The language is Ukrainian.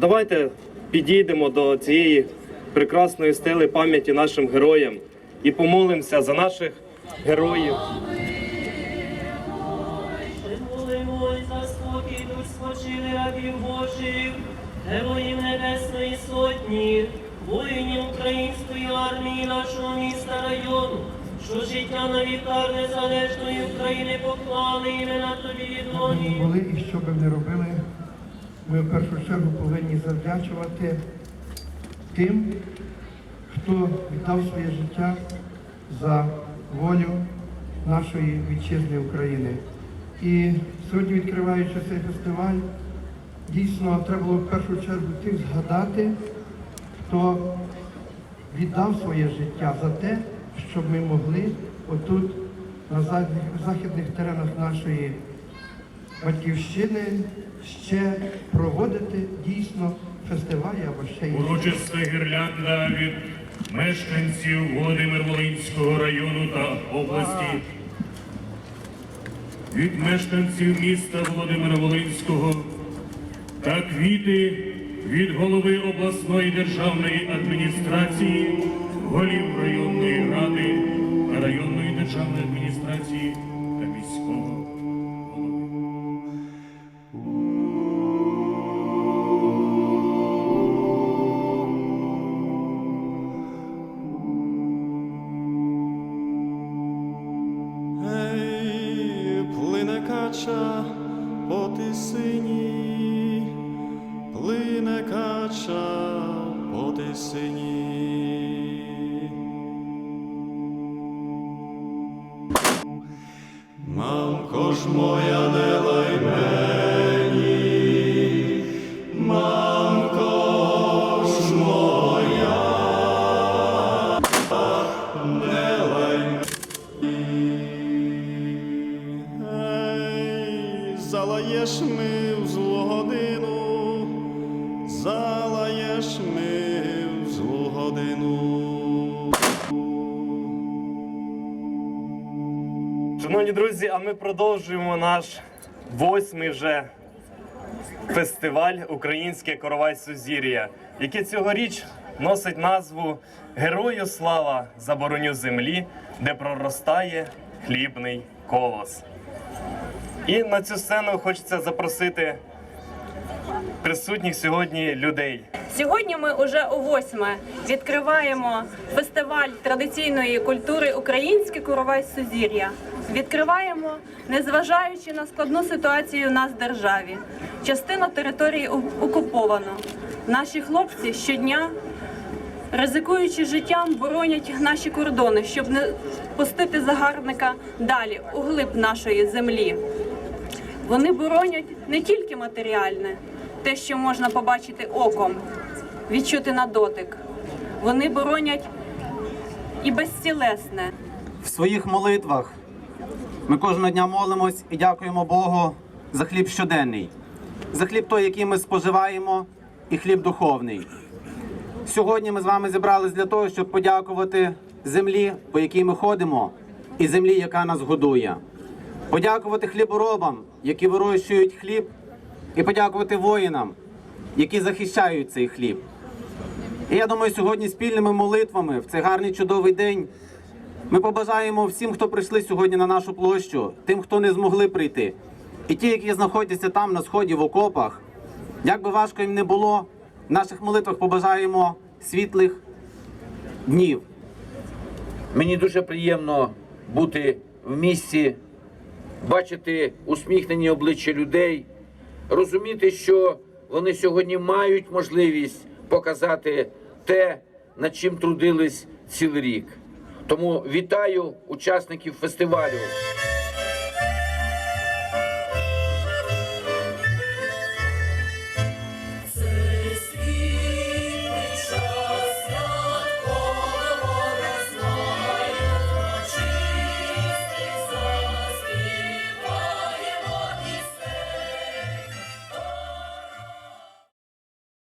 давайте підійдемо до цієї прекрасної стели пам'яті нашим героям і помолимося за наших героїв. Героїв Небесної Сотні, воїнів української армії нашого міста району, що життя на віках незалежної України поклали імена тобі відоні. були і що би не робили, ми в першу чергу повинні завдячувати тим, хто віддав своє життя за волю нашої вітчизни України. І сьогодні, відкриваючи цей фестиваль, дійсно треба було в першу чергу тих згадати, хто віддав своє життя за те, щоб ми могли отут, на західних, теренах нашої батьківщини ще проводити дійсно фестивалі або ще інші. Урочиста гірлянда від мешканців Володимир Волинського району та області, від мешканців міста Володимира Волинського та квіти від голови обласної державної адміністрації, голів районної ради та районної державної адміністрації та міського по тисині, плине кача по тисині. Мамко ж моя не лай залаєш ми в злу годину, залаєш ми в злу годину. Шановні друзі, а ми продовжуємо наш восьмий вже фестиваль Українське коровай Сузір'я, який цьогоріч носить назву Герою слава за бороню землі, де проростає хлібний колос. І на цю сцену хочеться запросити присутніх сьогодні людей. Сьогодні ми уже у восьме відкриваємо фестиваль традиційної культури Українське коровай Сузір'я. Відкриваємо, незважаючи на складну ситуацію у нас в державі. Частина території окуповано. Наші хлопці щодня, ризикуючи життям, боронять наші кордони, щоб не пустити загарбника далі, у глиб нашої землі. Вони боронять не тільки матеріальне, те, що можна побачити оком, відчути на дотик. Вони боронять і безцілесне. в своїх молитвах ми кожного дня молимось і дякуємо Богу за хліб щоденний, за хліб той, який ми споживаємо, і хліб духовний. Сьогодні ми з вами зібрались для того, щоб подякувати землі, по якій ми ходимо, і землі, яка нас годує. Подякувати хліборобам, які вирощують хліб, і подякувати воїнам, які захищають цей хліб. І я думаю, сьогодні спільними молитвами в цей гарний чудовий день ми побажаємо всім, хто прийшли сьогодні на нашу площу, тим, хто не змогли прийти, і ті, які знаходяться там на сході в окопах. Як би важко їм не було, в наших молитвах побажаємо світлих днів. Мені дуже приємно бути в місті, бачити усміхнені обличчя людей, розуміти, що вони сьогодні мають можливість показати те, над чим трудились цілий рік. Тому вітаю учасників фестивалю.